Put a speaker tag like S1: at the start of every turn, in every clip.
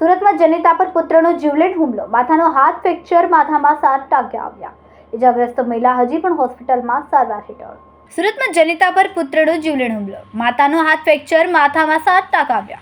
S1: સુરતમાં જનિતા પર પુત્રનો જીવલેણ હુમલો. માથાનો હાથ ફ્રેક્ચર, માથામાં સાત ટાંક્યા આવ્યા. ઇજાગ્રસ્ત મહિલા હજી પણ હોસ્પિટલમાં સારવાર હેઠળ. સુરતમાં જનિતા પર પુત્રનો જીવલેણ હુમલો. માથાનો હાથ ફ્રેક્ચર, માથામાં સાત ટાંકા આવ્યા.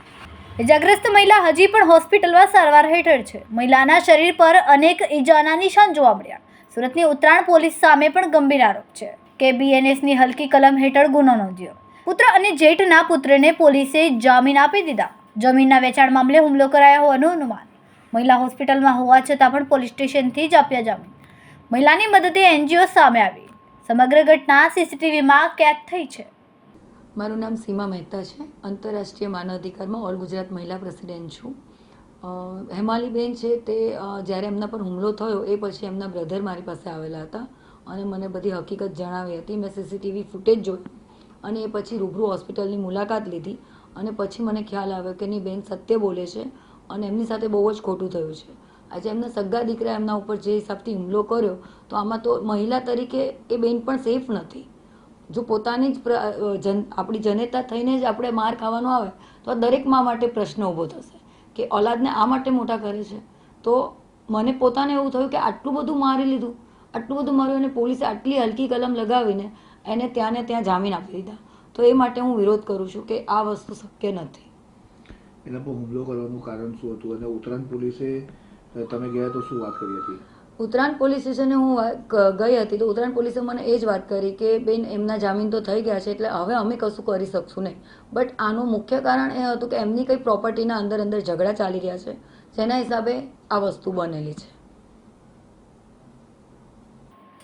S1: ઇજાગ્રસ્ત મહિલા હજી પણ હોસ્પિટલમાં સારવાર હેઠળ છે. મહિલાના શરીર પર અનેક ઈજાના નિશાન જોવા મળ્યા. સુરતની ઉત્તરાયણ પોલીસ સામે પણ ગંભીર આરોપ છે. કે બીએનએસની હલકી કલમ હેઠળ ગુનો નોંધ્યો. પુત્ર અને જેઠના પુત્રને પોલીસે જામીન આપી દીધા. જમીનના વેચાણ મામલે હુમલો કરાયો હોવાનું અનુમાન. મહિલા હોસ્પિટલમાં હોવા છતાં પણ પોલીસ સ્ટેશનથી જ આપ્યા જામીન. મહિલાની મદદે એનજીઓ સામે આવી. સમગ્ર ઘટના સીસીટીવીમાં કેદ થઈ છે.
S2: મારું નામ સીમા મહેતા છે. આંતરરાષ્ટ્રીય માનવ અધિકારમાં ઓલ ગુજરાત મહિલા પ્રેસિડેન્ટ છું. હેમાલીબેન છે તે જ્યારે એમના પર હુમલો થયો એ પછી એમના બ્રધર મારી પાસે આવેલા હતા. અને મને બધી હકીકત જણાવી હતી. મેં સીસીટીવી ફૂટેજ જોયું અને એ પછી રૂબરૂ હોસ્પિટલની મુલાકાત લીધી અને પછી મને ખ્યાલ આવ્યો કે નહીં બેન સત્ય બોલે છે અને એમની સાથે બહુ જ ખોટું થયું છે. આજે એમના સગા દીકરા એમના ઉપર જે હિસાબથી હુમલો કર્યો, તો આમાં તો મહિલા તરીકે એ બેન પણ સેફ નથી. જો પોતાની જ જન, આપણી જનેતા થઈને જ આપણે માર ખાવાનો આવે, તો આ દરેક મા માટે પ્રશ્ન ઊભો થશે કે ઓલાદને આ માટે મોટા કરે છે? તો મને પોતાને એવું થયું કે આટલું બધું મારી લીધું આટલું બધું માર્યું અને પોલીસે આટલી હલકી કલમ લગાવીને એને ત્યાં ને ત્યાં જામીન આપી દીધા. તો એ માટે હું વિરોધ કરું છું કે આ વસ્તુ શક્ય નથી.
S3: એના પર હુમલો કરવાનું કારણ શું હતું? અને ઉત્તરાયણ પોલીસે તમે ગયા તો શું વાત કરી હતી?
S2: ઉત્તરાયણ પોલીસ સ્ટેશને હું ગઈ હતી તો ઉત્તરાયણ પોલીસે મને એ જ વાત કરી કે બેન એમના જામીન તો થઈ ગયા છે એટલે હવે અમે કશું કરી શકશું નહીં. બટ આનું મુખ્ય કારણ એ હતું કે એમની કંઈ પ્રોપર્ટીના અંદર અંદર ઝઘડા ચાલી રહ્યા છે. જેના હિસાબે આ વસ્તુ બનેલી છે.